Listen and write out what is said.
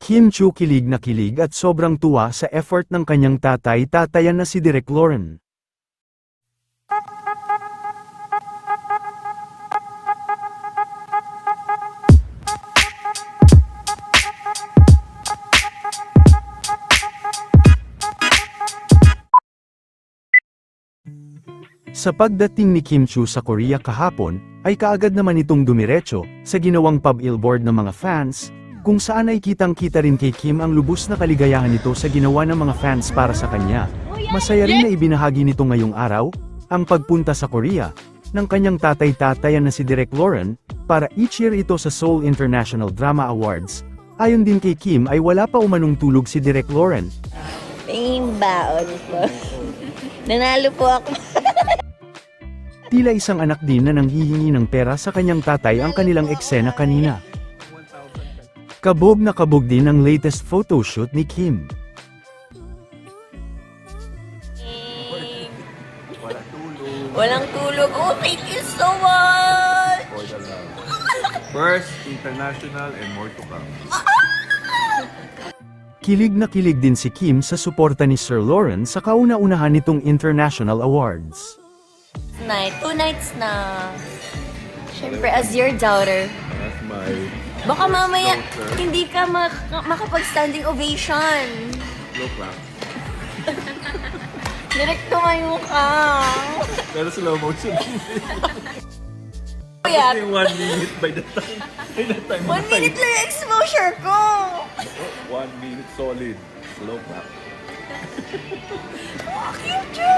Kim Chu kilig na kilig at sobrang tuwa sa effort ng kanyang tatay-tatayan na si Direk Lauren. Sa pagdating ni Kim Chu sa Korea kahapon, ay kaagad naman itong dumiretso sa ginawang pub billboard ng mga fans, kung saan ay kitang-kita rin kay Kim ang lubos na kaligayahan nito sa ginawa ng mga fans para sa kanya. Masaya rin na ibinahagi nito ngayong araw, ang pagpunta sa Korea, ng kanyang tatay-tatayan na si Direk Lauren, para i-cheer ito sa Seoul International Drama Awards. Ayon din kay Kim ay wala pa umanong tulog si Direk Lauren, Tingin baon po. Nanalo po ako. Tila isang anak din na nanghihingi ng pera sa kanyang tatay ang kanilang eksena kanina. Kabog na kabog din ang latest photoshoot ni Kim. Wala tulog. Walang tulog. Oh, thank you so much! First, international and more to come. Kilig na kilig din si Kim sa suporta ni Sir Lauren sa kauna-unahan nitong international awards. Night. Two nights na. Siyempre, as your daughter. That's my Baka mamaya, Daughter. hindi ka mak- makapag-standing ovation. slow clap. Direct tumayo ka. Pero slow motion. Kuya, Kasi one minute by the time. By the time one minute lang yung exposure ko. One minute solid. Slow clap. Cute you.